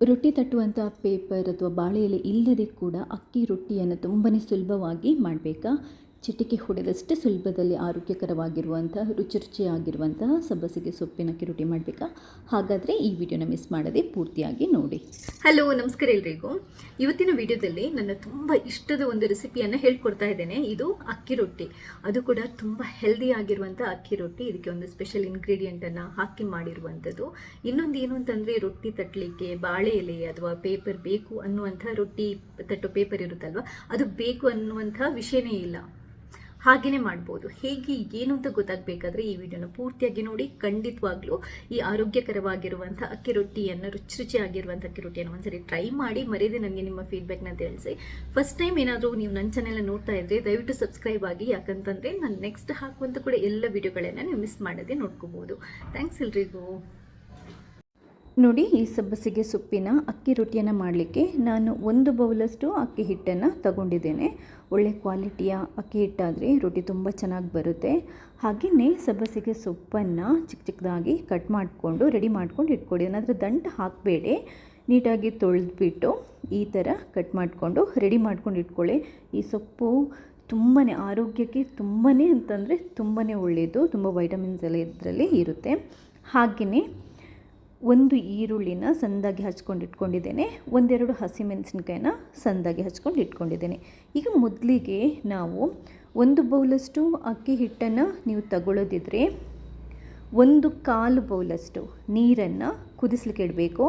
ರೊಟ್ಟಿ ತಟ್ಟುವಂಥ ಪೇಪರ್ ಅಥವಾ ಬಾಳೆ ಎಲೆ ಇಲ್ಲದೆ ಕೂಡ ಅಕ್ಕಿ ರೊಟ್ಟಿಯನ್ನು ತುಂಬಾ ಸುಲಭವಾಗಿ ಮಾಡಬೇಕಾ? ಚಿಟಿಕೆ ಹೊಡೆದಷ್ಟೇ ಸುಲಭದಲ್ಲಿ ಆರೋಗ್ಯಕರವಾಗಿರುವಂತಹ ರುಚಿ ರುಚಿಯಾಗಿರುವಂತಹ ಸಬ್ಬಸಿಗೆ ಸೊಪ್ಪಿನ ಕಿರುಟಿ ಮಾಡಬೇಕಾ? ಹಾಗಾದರೆ ಈ ವಿಡಿಯೋನ ಮಿಸ್ ಮಾಡದೆ ಪೂರ್ತಿಯಾಗಿ ನೋಡಿ. ಹಲೋ ನಮಸ್ಕಾರ ಎಲ್ರಿಗೂ. ಇವತ್ತಿನ ವಿಡಿಯೋದಲ್ಲಿ ನನ್ನ ತುಂಬ ಇಷ್ಟದ ಒಂದು ರೆಸಿಪಿಯನ್ನು ಹೇಳ್ಕೊಡ್ತಾ ಇದ್ದೇನೆ. ಇದು ಅಕ್ಕಿ ರೊಟ್ಟಿ. ಅದು ಕೂಡ ತುಂಬ ಹೆಲ್ದಿ ಆಗಿರುವಂಥ ಅಕ್ಕಿ ರೊಟ್ಟಿ. ಇದಕ್ಕೆ ಒಂದು ಸ್ಪೆಷಲ್ ಇಂಗ್ರೀಡಿಯೆಂಟನ್ನು ಹಾಕಿ ಮಾಡಿರುವಂಥದ್ದು. ಇನ್ನೊಂದು ಏನು ಅಂತಂದರೆ, ರೊಟ್ಟಿ ತಟ್ಟಲಿಕ್ಕೆ ಬಾಳೆ ಎಲೆ ಅಥವಾ ಪೇಪರ್ ಬೇಕು ಅನ್ನುವಂಥ ರೊಟ್ಟಿ ತಟ್ಟೋ ಪೇಪರ್ ಇರುತ್ತಲ್ವ, ಅದು ಬೇಕು ಅನ್ನುವಂಥ ವಿಷಯನೇ ಇಲ್ಲ. ಹಾಗೆಯೇ ಮಾಡ್ಬೋದು. ಹೇಗೆ, ಏನು ಅಂತ ಗೊತ್ತಾಗಬೇಕಾದ್ರೆ ಈ ವಿಡಿಯೋನ ಪೂರ್ತಿಯಾಗಿ ನೋಡಿ, ಖಂಡಿತವಾಗ್ಲೂ ಈ ಆರೋಗ್ಯಕರವಾಗಿರುವಂಥ ಅಕ್ಕಿ ರೊಟ್ಟಿಯನ್ನು, ರುಚಿ ರುಚಿಯಾಗಿರುವಂಥ ಅಕ್ಕಿ ರೊಟ್ಟಿಯನ್ನು ಒಂದ್ಸರಿ ಟ್ರೈ ಮಾಡಿ, ಮರೆಯದೆ ನನಗೆ ನಿಮ್ಮ ಫೀಡ್ಬ್ಯಾಕ್ನ ತಿಳಿಸಿ. ಫಸ್ಟ್ ಟೈಮ್ ಏನಾದರೂ ನೀವು ನನ್ನ ಚಾನೆಲ್ ನೋಡ್ತಾ ಇದ್ದರೆ ದಯವಿಟ್ಟು ಸಬ್ಸ್ಕ್ರೈಬ್ ಆಗಿ, ಯಾಕಂತಂದರೆ ನಾನು ನೆಕ್ಸ್ಟ್ ಹಾಕುವಂಥ ಕೂಡ ಎಲ್ಲ ವಿಡಿಯೋಗಳನ್ನು ನೀವು ಮಿಸ್ ಮಾಡದೆ ನೋಡ್ಕೋಬೋದು. ಥ್ಯಾಂಕ್ಸ್ ಎಲ್ರಿಗೂ. ನೋಡಿ, ಈ ಸಬ್ಬಸಿಗೆ ಸೊಪ್ಪಿನ ಅಕ್ಕಿ ರೊಟ್ಟಿಯನ್ನು ಮಾಡಲಿಕ್ಕೆ ನಾನು ಒಂದು ಬೌಲಷ್ಟು ಅಕ್ಕಿ ಹಿಟ್ಟನ್ನು ತಗೊಂಡಿದ್ದೇನೆ. ಒಳ್ಳೆ ಕ್ವಾಲಿಟಿಯ ಅಕ್ಕಿ ಹಿಟ್ಟಾದರೆ ರೊಟ್ಟಿ ತುಂಬ ಚೆನ್ನಾಗಿ ಬರುತ್ತೆ. ಹಾಗೆಯೇ ಸಬ್ಬಸಿಗೆ ಸೊಪ್ಪನ್ನು ಚಿಕ್ಕ ಚಿಕ್ಕದಾಗಿ ಕಟ್ ಮಾಡಿಕೊಂಡು, ರೆಡಿ ಮಾಡ್ಕೊಂಡು ಇಟ್ಕೊಡಿ ಏನಾದರೂ ದಂಟು ಹಾಕಬೇಡಿ. ನೀಟಾಗಿ ತೊಳೆದ್ಬಿಟ್ಟು ಈ ಥರ ಕಟ್ ಮಾಡಿಕೊಂಡು, ರೆಡಿ ಮಾಡ್ಕೊಂಡು ಇಟ್ಕೊಳ್ಳಿ. ಈ ಸೊಪ್ಪು ತುಂಬಾ ಆರೋಗ್ಯಕ್ಕೆ ತುಂಬಾ ಅಂತಂದರೆ ತುಂಬಾ ಒಳ್ಳೆಯದು ತುಂಬ ವೈಟಮಿನ್ಸ್ ಎಲ್ಲ ಇದರಲ್ಲಿ ಇರುತ್ತೆ. ಹಾಗೆಯೇ ಒಂದು ಈರುಳ್ಳಿನ ಸಂದಾಗಿ ಹಚ್ಕೊಂಡು ಇಟ್ಕೊಂಡಿದ್ದೇನೆ, ಒಂದೆರಡು ಹಸಿಮೆಣಸಿನ್ಕಾಯಿನ ಸಂದಾಗಿ ಹಚ್ಕೊಂಡು ಇಟ್ಕೊಂಡಿದ್ದೇನೆ. ಈಗ ಮೊದಲಿಗೆ ನಾವು ಒಂದು ಬೌಲಷ್ಟು ಅಕ್ಕಿ ಹಿಟ್ಟನ್ನು ನೀವು ತಗೊಳ್ಳೋದಿದ್ರೆ ಒಂದು ಕಾಲು ಬೌಲಷ್ಟು ನೀರನ್ನು ಕುದಿಸ್ಲಿಕ್ಕೆ ಇಡಬೇಕು.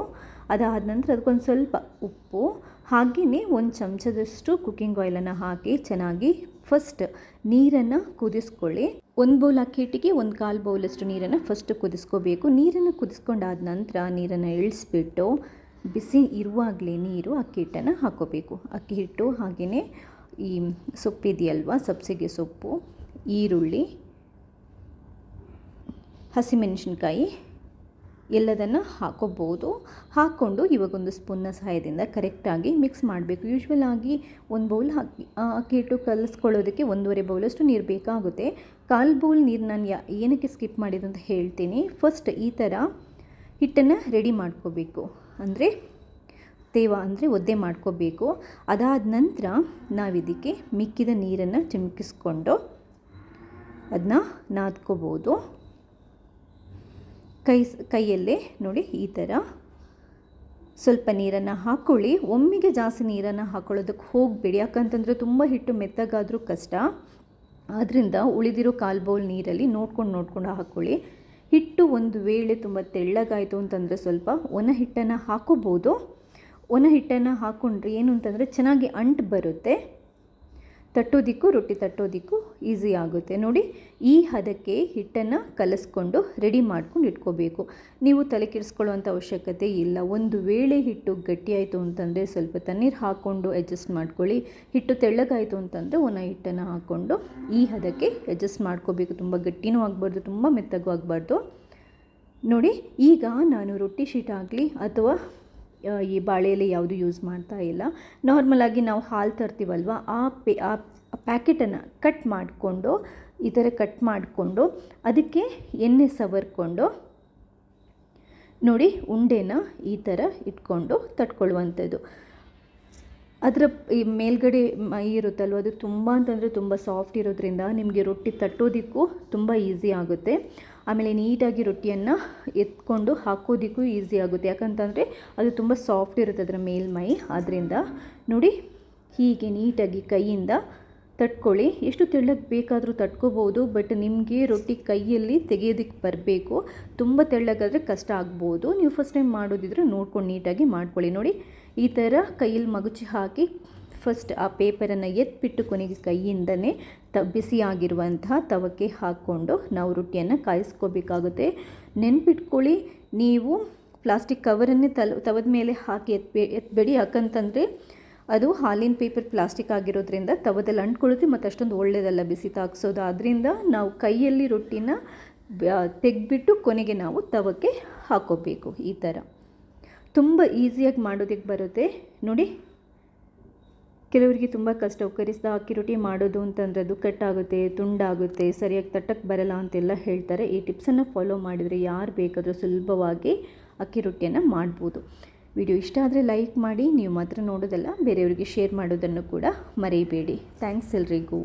ಅದಾದ ನಂತರ ಅದಕ್ಕೊಂದು ಸ್ವಲ್ಪ ಉಪ್ಪು, ಹಾಗೆಯೇ ಒಂದು ಚಮಚದಷ್ಟು ಕುಕ್ಕಿಂಗ್ ಆಯಿಲನ್ನು ಹಾಕಿ ಚೆನ್ನಾಗಿ ಫಸ್ಟ್ ನೀರನ್ನು ಕುದಿಸ್ಕೊಳ್ಳಿ. ಒಂದು ಬೌಲ್ ಅಕ್ಕಿ ಹಿಟ್ಟಿಗೆ ಒಂದು ಕಾಲು ಬೌಲಷ್ಟು ನೀರನ್ನು ಫಸ್ಟ್ ಕುದಿಸ್ಕೋಬೇಕು. ನೀರನ್ನು ಕುದಿಸ್ಕೊಂಡಾದ ನಂತರ ನೀರನ್ನು ಇಳಿಸ್ಬಿಟ್ಟು ಬಿಸಿ ಇರುವಾಗಲೇ ನೀರು ಅಕ್ಕಿ ಹಿಟ್ಟನ್ನು ಹಾಕೋಬೇಕು. ಅಕ್ಕಿ ಹಿಟ್ಟು ಹಾಗೆಯೇ ಈ ಸೊಪ್ಪಿದೆಯಲ್ವ ಸಬ್ಸಿಗೆ ಸೊಪ್ಪು, ಈರುಳ್ಳಿ, ಹಸಿಮೆಣಸಿನ್ಕಾಯಿ ಎಲ್ಲದನ್ನು ಹಾಕೋಬೋದು. ಹಾಕ್ಕೊಂಡು ಇವಾಗೊಂದು ಸ್ಪೂನ್ನ ಸಹಾಯದಿಂದ ಕರೆಕ್ಟಾಗಿ ಮಿಕ್ಸ್ ಮಾಡಬೇಕು. ಯೂಶ್ವಲ್ ಆಗಿ ಒಂದು ಬೌಲ್ ಹಾಕಿ ಅಕ್ಕಿ ಹಿಟ್ಟು ಕಲಿಸ್ಕೊಳ್ಳೋದಕ್ಕೆ ಒಂದೂವರೆ ಬೌಲಷ್ಟು ನೀರು ಬೇಕಾಗುತ್ತೆ. ಕಾಲು ಬೌಲ್ ನೀರು ನಾನು ಯಾ, ಏನಕ್ಕೆ ಸ್ಕಿಪ್ ಮಾಡಿದ್ದು ಅಂತ ಹೇಳ್ತೀನಿ. ಫಸ್ಟ್ ಈ ಥರ ಹಿಟ್ಟನ್ನು ರೆಡಿ ಮಾಡ್ಕೋಬೇಕು. ಅಂದರೆ ತೇವ ಅಂದರೆ ಒದ್ದೆ ಮಾಡ್ಕೋಬೇಕು. ಅದಾದ ನಂತರ ನಾವಿದಕ್ಕೆ ಮಿಕ್ಕಿದ ನೀರನ್ನು ಚಿಮುಕಿಸ್ಕೊಂಡು ಅದನ್ನ ನಾದ್ಕೋಬೋದು. ಕೈ ಕೈಯಲ್ಲೇ ನೋಡಿ ಈ ಥರ. ಸ್ವಲ್ಪ ನೀರನ್ನು ಹಾಕ್ಕೊಳ್ಳಿ ಒಮ್ಮೆಗೆ ಜಾಸ್ತಿ ನೀರನ್ನು ಹಾಕೊಳ್ಳೋದಕ್ಕೆ ಹೋಗಬೇಡಿ. ಯಾಕಂತಂದರೆ ತುಂಬ ಹಿಟ್ಟು ಮೆತ್ತಗಾದರೂ ಕಷ್ಟ. ಆದ್ದರಿಂದ ಉಳಿದಿರೋ ಕಾಲು ಬೌಲ್ ನೀರಲ್ಲಿ ನೋಡ್ಕೊಂಡು ನೋಡ್ಕೊಂಡು ಹಾಕ್ಕೊಳ್ಳಿ ಹಿಟ್ಟು ಒಂದು ವೇಳೆ ತುಂಬ ತೆಳ್ಳಗಾಯಿತು ಅಂತಂದರೆ ಸ್ವಲ್ಪ ಒಣ ಹಿಟ್ಟನ್ನು ಹಾಕೋಬೋದು. ಒಣ ಹಿಟ್ಟನ್ನು ಹಾಕ್ಕೊಂಡ್ರೆ ಏನು ಅಂತಂದರೆ ಚೆನ್ನಾಗಿ ಅಂಟು ಬರುತ್ತೆ. ತಟ್ಟೋದಿಕ್ಕೂ, ರೊಟ್ಟಿ ತಟ್ಟೋದಿಕ್ಕೂ ಈಸಿ ಆಗುತ್ತೆ. ನೋಡಿ, ಈ ಹದಕ್ಕೆ ಹಿಟ್ಟನ್ನು ಕಲಸ್ಕೊಂಡು ರೆಡಿ ಮಾಡ್ಕೊಂಡು ಇಟ್ಕೋಬೇಕು. ನೀವು ತಲೆ ಕೆಡಿಸ್ಕೊಳ್ಳುವಂಥ ಅವಶ್ಯಕತೆ ಇಲ್ಲ. ಒಂದು ವೇಳೆ ಹಿಟ್ಟು ಗಟ್ಟಿಯಾಯಿತು ಅಂತಂದರೆ ಸ್ವಲ್ಪ ತಣ್ಣೀರು ಹಾಕ್ಕೊಂಡು ಅಡ್ಜಸ್ಟ್ ಮಾಡ್ಕೊಳ್ಳಿ. ಹಿಟ್ಟು ತೆಳ್ಳಗಾಯಿತು ಅಂತಂದರೆ ಒನ ಹಿಟ್ಟನ್ನು ಹಾಕ್ಕೊಂಡು ಈ ಹದಕ್ಕೆ ಅಡ್ಜಸ್ಟ್ ಮಾಡ್ಕೋಬೇಕು. ತುಂಬ ಗಟ್ಟಿನೂ ಆಗಬಾರ್ದು, ತುಂಬ ಮೆತ್ತಗೂ ಆಗಬಾರ್ದು. ನೋಡಿ, ಈಗ ನಾನು ರೊಟ್ಟಿ ಶೀಟ್ ಆಗಲಿ ಅಥವಾ ಈ ಬಾಳೆ ಎಲೆ ಯಾವುದು ಯೂಸ್ ಮಾಡ್ತಾ ಇಲ್ಲ. ನಾರ್ಮಲಾಗಿ ನಾವು ಹಾಲು ತರ್ತೀವಲ್ವ, ಆ ಪೇ, ಆ ಪ್ಯಾಕೆಟನ್ನು ಕಟ್ ಮಾಡಿಕೊಂಡು ಈ ಥರ ಕಟ್ ಮಾಡಿಕೊಂಡು, ಅದಕ್ಕೆ ಎಣ್ಣೆ ಸವರ್ಕೊಂಡು, ನೋಡಿ ಉಂಡೆನ ಈ ಥರ ಇಟ್ಕೊಂಡು ತಟ್ಕೊಳ್ಳುವಂಥದ್ದು. ಅದರ ಈ ಮೇಲ್ಗಡೆ ಮೈ, ಇರುತ್ತಲ್ವ, ಅದು ತುಂಬ ಅಂತಂದರೆ ತುಂಬ ಸಾಫ್ಟ್ ಇರೋದ್ರಿಂದ ನಿಮಗೆ ರೊಟ್ಟಿ ತಟ್ಟೋದಕ್ಕೂ ತುಂಬ ಈಸಿ ಆಗುತ್ತೆ. ಆಮೇಲೆ ನೀಟಾಗಿ ರೊಟ್ಟಿಯನ್ನು ಎತ್ಕೊಂಡು ಹಾಕೋದಕ್ಕೂ ಈಸಿ ಆಗುತ್ತೆ. ಯಾಕಂತಂದರೆ ಅದು ತುಂಬ ಸಾಫ್ಟ್ ಇರುತ್ತೆ ಅದರ ಮೇಲ್ಮೈ. ಆದ್ದರಿಂದ ನೋಡಿ ಹೀಗೆ ನೀಟಾಗಿ ಕೈಯಿಂದ ತಟ್ಕೊಳ್ಳಿ. ಎಷ್ಟು ತೆಳ್ಳಗೆ ಬೇಕಾದರೂ ತಟ್ಕೋಬೋದು ಬಟ್ ನಿಮಗೆ ರೊಟ್ಟಿ ಕೈಯಲ್ಲಿ ತೆಗೆಯೋದಕ್ಕೆ ಬರಬೇಕು. ತುಂಬ ತೆಳ್ಳಗಾದರೆ ಕಷ್ಟ ಆಗ್ಬೋದು. ನೀವು ಫಸ್ಟ್ ಟೈಮ್ ಮಾಡೋದಿದ್ರೆ ನೋಡ್ಕೊಂಡು ನೀಟಾಗಿ ಮಾಡ್ಕೊಳ್ಳಿ. ನೋಡಿ ಈ ಥರ ಕೈಯಲ್ಲಿ ಮಗುಚಿ ಹಾಕಿ ಫಸ್ಟ್ ಆ ಪೇಪರನ್ನು ಎತ್ಬಿಟ್ಟು ಕೊನೆಗೆ ಕೈಯಿಂದನೇ ತ, ಬಿಸಿಯಾಗಿರುವಂತಹ ತವಕ್ಕೆ ಹಾಕ್ಕೊಂಡು ನಾವು ರೊಟ್ಟಿಯನ್ನು ಕಾಯಿಸ್ಕೋಬೇಕಾಗುತ್ತೆ. ನೆನ್ಪಿಟ್ಕೊಳ್ಳಿ, ನೀವು ಪ್ಲಾಸ್ಟಿಕ್ ಕವರನ್ನೇ ತಲ, ತವದ ಮೇಲೆ ಹಾಕಿ ಎತ್ಬೇ, ಎತ್ಬೇಡಿ. ಯಾಕಂತಂದರೆ ಅದು ಹಾಲಿನ ಪೇಪರ್ ಪ್ಲಾಸ್ಟಿಕ್ ಆಗಿರೋದ್ರಿಂದ ತವದಲ್ಲಿ ಅಂಟ್ಕೊಳ್ಳುತ್ತೆ ಮತ್ತು ಅಷ್ಟೊಂದು ಒಳ್ಳೆಯದಲ್ಲ ಬಿಸಿ ತಾಗಿಸೋದು. ಆದ್ದರಿಂದ ನಾವು ಕೈಯಲ್ಲಿ ರೊಟ್ಟಿನ ತೆಗೆದ್ಬಿಟ್ಟು ಕೊನೆಗೆ ನಾವು ತವಕ್ಕೆ ಹಾಕೋಬೇಕು ಈ ಥರ ತುಂಬ ಈಸಿಯಾಗಿ ಮಾಡೋದಕ್ಕೆ ಬರುತ್ತೆ. ನೋಡಿ ಕೆಲವರಿಗೆ ತುಂಬ ಕಷ್ಟ. ಕರಿಸಿದ ಅಕ್ಕಿ ರೊಟ್ಟಿ ಮಾಡೋದು ಅಂತಂದರೆ ಅದು ಕಟ್ಟಾಗುತ್ತೆ, ತುಂಡಾಗುತ್ತೆ, ಸರಿಯಾಗಿ ತಟ್ಟಕ್ಕೆ ಬರಲ್ಲ ಅಂತೆಲ್ಲ ಹೇಳ್ತಾರೆ. ಈ ಟಿಪ್ಸನ್ನು ಫಾಲೋ ಮಾಡಿದರೆ ಯಾರು ಬೇಕಾದರೂ ಸುಲಭವಾಗಿ ಅಕ್ಕಿ ರೊಟ್ಟಿಯನ್ನು ಮಾಡ್ಬೋದು. ವಿಡಿಯೋ ಇಷ್ಟ ಆದರೆ ಲೈಕ್ ಮಾಡಿ, ನೀವು ಮಾತ್ರ ನೋಡೋದಲ್ಲ, ಬೇರೆಯವರಿಗೆ ಶೇರ್ ಮಾಡೋದನ್ನು ಕೂಡ ಮರೆಯಬೇಡಿ ಥ್ಯಾಂಕ್ಸ್ ಎಲ್ರಿಗೂ.